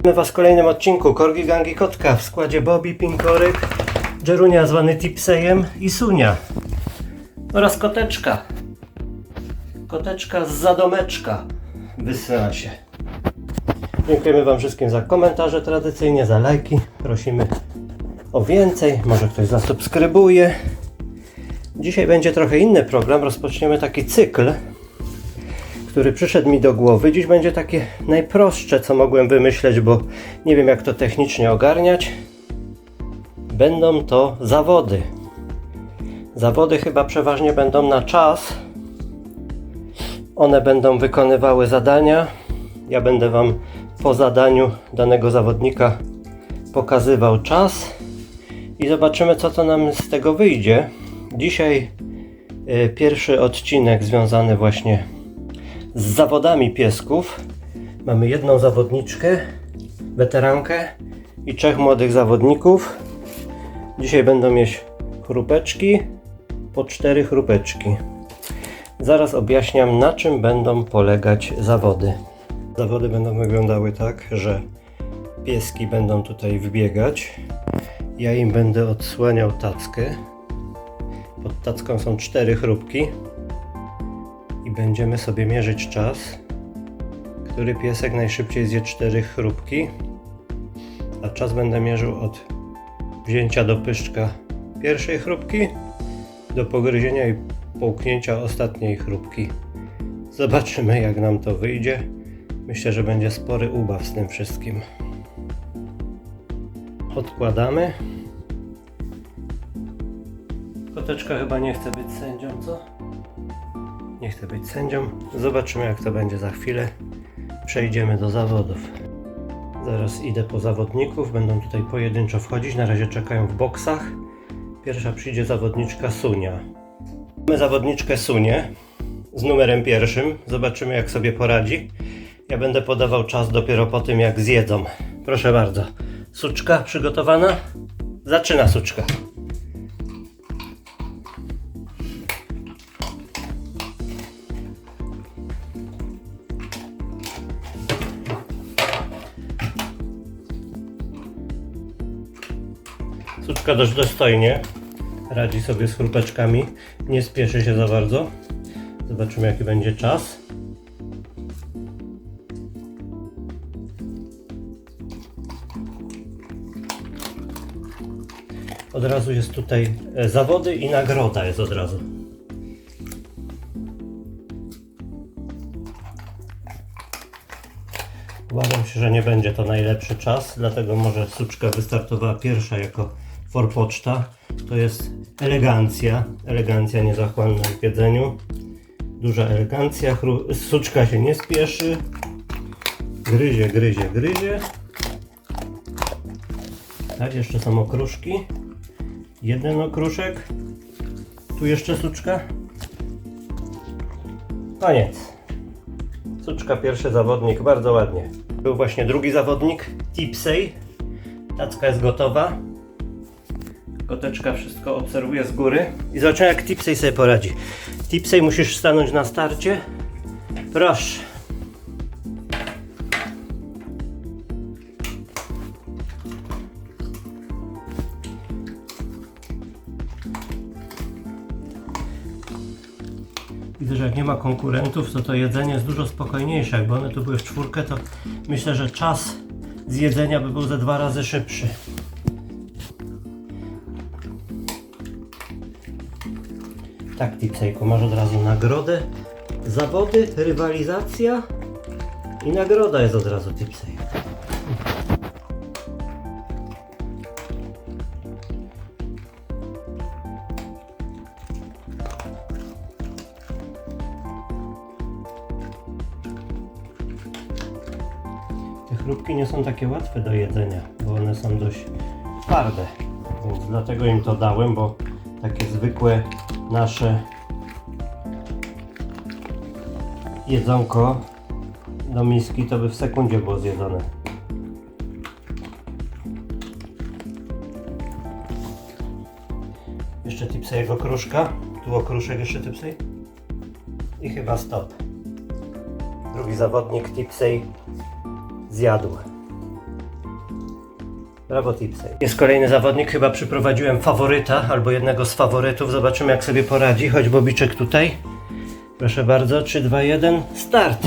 Witamy Was w kolejnym odcinku Korgi Gangi Kotka w składzie Bobby, Pinkoryk, Jerunia zwany Tipsejem i Sunia oraz Koteczka. Koteczka z zadomeczka wysyła się. Dziękujemy Wam wszystkim za komentarze tradycyjnie, za lajki. Prosimy o więcej, może ktoś zasubskrybuje. Dzisiaj będzie trochę inny program. Rozpoczniemy taki cykl, który przyszedł mi do głowy. Dziś będzie takie najprostsze, co mogłem wymyśleć, bo nie wiem, jak to technicznie ogarniać. Będą to zawody. Zawody chyba przeważnie będą na czas. One będą wykonywały zadania. Ja będę Wam po zadaniu danego zawodnika pokazywał czas i zobaczymy, co to nam z tego wyjdzie. Dzisiaj y, pierwszy odcinek związany właśnie z zawodami piesków. Mamy jedną zawodniczkę, weterankę i trzech młodych zawodników. Dzisiaj będą mieć chrupeczki, po cztery chrupeczki. Zaraz objaśniam, na czym będą polegać zawody. Zawody będą wyglądały tak, że pieski będą tutaj wbiegać. Ja im będę odsłaniał tackę. Pod tacką są cztery chrupki i będziemy sobie mierzyć czas, który piesek najszybciej zje cztery chrupki, a czas będę mierzył od wzięcia do pyszczka pierwszej chrupki do pogryzienia i połknięcia ostatniej chrupki. Zobaczymy jak nam to wyjdzie. Myślę, że będzie spory ubaw z tym wszystkim. Odkładamy. Koteczka chyba nie chce być sędzią, co? Nie chcę być sędzią. Zobaczymy jak to będzie za chwilę. Przejdziemy do zawodów. Zaraz idę po zawodników. Będą tutaj pojedynczo wchodzić. Na razie czekają w boksach. Pierwsza przyjdzie zawodniczka Sunia. Mamy zawodniczkę Sunię z numerem pierwszym. Zobaczymy jak sobie poradzi. Ja będę podawał czas dopiero po tym jak zjedzą. Proszę bardzo. Suczka przygotowana? Zaczyna suczka. Suczka dość dostojnie radzi sobie z chrupeczkami. Nie spieszy się za bardzo. Zobaczymy jaki będzie czas. Od razu jest tutaj e, zawody i nagroda jest od razu. Obawiam się, że nie będzie to najlepszy czas, dlatego może suczka wystartowała pierwsza jako forpoczta. To jest elegancja, elegancja niezachłanna w jedzeniu. Duża elegancja, suczka się nie spieszy. Gryzie, gryzie, gryzie. Tak, jeszcze są okruszki. Jeden okruszek. Tu jeszcze suczka. Koniec. Suczka, pierwszy zawodnik, bardzo ładnie. Był właśnie drugi zawodnik, Tipsey. Tacka jest gotowa. Koteczka wszystko obserwuje z góry. I zobaczymy jak Tipsey sobie poradzi. Tipsey musisz stanąć na starcie. Proszę. Widzę, że jak nie ma konkurentów, to to jedzenie jest dużo spokojniejsze. Jakby one tu były w czwórkę, to myślę, że czas zjedzenia by był ze dwa razy szybszy. Tak, Tipsejku, masz od razu nagrodę. Zawody, rywalizacja i nagroda jest od razu Tipsej. Te chrupki nie są takie łatwe do jedzenia, bo one są dość twarde. Więc dlatego im to dałem, bo takie zwykłe nasze jedzonko do miski to by w sekundzie było zjedzone. Jeszcze tipsejego kruszka. Tu okruszek jeszcze tipsej. I chyba stop. Drugi zawodnik tipsej zjadł. Brawo Tipsy. Jest kolejny zawodnik, chyba przyprowadziłem faworyta, albo jednego z faworytów. Zobaczymy jak sobie poradzi. Chodź Bobiczek tutaj. Proszę bardzo, 3, 2, 1, start.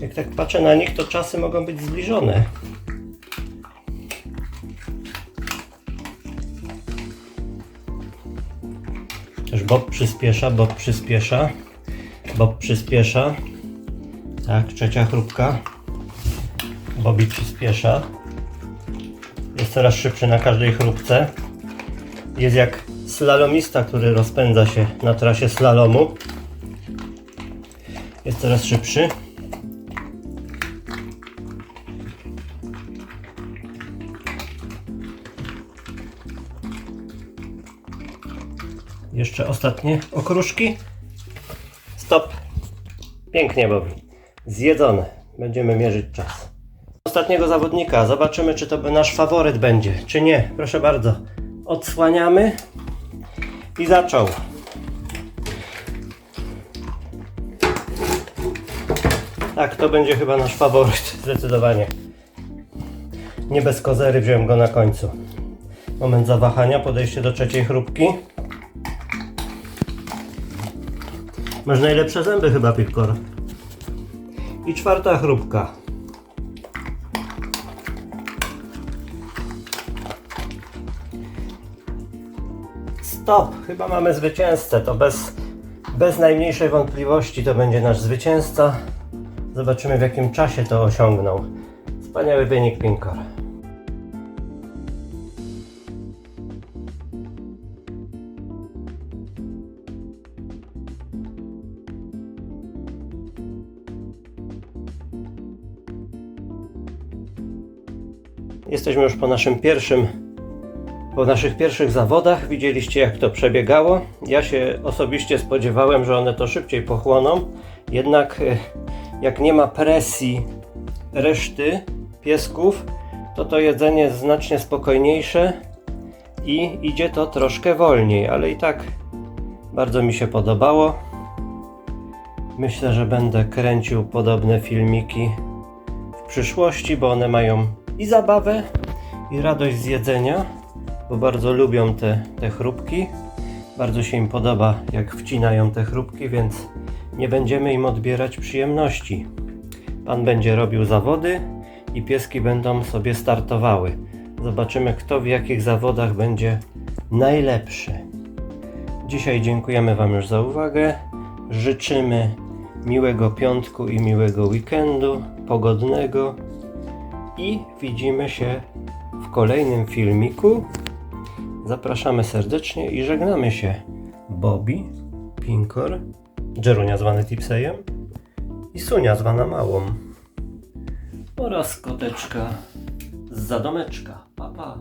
Jak tak patrzę na nich, to czasy mogą być zbliżone. Bob przyspiesza, Bob przyspiesza, Bob przyspiesza. Tak, trzecia chrupka. Bobby przyspiesza. Jest coraz szybszy na każdej chrupce. Jest jak slalomista, który rozpędza się na trasie slalomu. Jest coraz szybszy. Jeszcze ostatnie okruszki. Stop. Pięknie, Bobby. Zjedzone. Będziemy mierzyć czas. Ostatniego zawodnika. Zobaczymy, czy to nasz faworyt będzie, czy nie. Proszę bardzo. Odsłaniamy. I zaczął. Tak, to będzie chyba nasz faworyt. Zdecydowanie. Nie bez kozery wziąłem go na końcu. Moment zawahania, podejście do trzeciej chrupki. Masz najlepsze zęby chyba, Pipkor. I czwarta chrupka. Stop! Chyba mamy zwycięzcę. To bez, bez najmniejszej wątpliwości to będzie nasz zwycięzca. Zobaczymy w jakim czasie to osiągnął. Wspaniały wynik, Pinkor. Jesteśmy już po naszym pierwszym, po naszych pierwszych zawodach. Widzieliście jak to przebiegało. Ja się osobiście spodziewałem, że one to szybciej pochłoną. Jednak e, jak nie ma presji reszty piesków, to to jedzenie jest znacznie spokojniejsze i idzie to troszkę wolniej, ale i tak bardzo mi się podobało. Myślę, że będę kręcił podobne filmiki w przyszłości, bo one mają i zabawę, i radość z jedzenia, bo bardzo lubią te, te chrupki. Bardzo się im podoba, jak wcinają te chrupki, więc nie będziemy im odbierać przyjemności. Pan będzie robił zawody i pieski będą sobie startowały. Zobaczymy, kto w jakich zawodach będzie najlepszy. Dzisiaj dziękujemy Wam już za uwagę. Życzymy miłego piątku i miłego weekendu, pogodnego i widzimy się w kolejnym filmiku. Zapraszamy serdecznie i żegnamy się. Bobby, Pinkor, Jerunia zwany Tipsejem i Sunia zwana Małą oraz koteczka z zadomeczka. Pa, pa.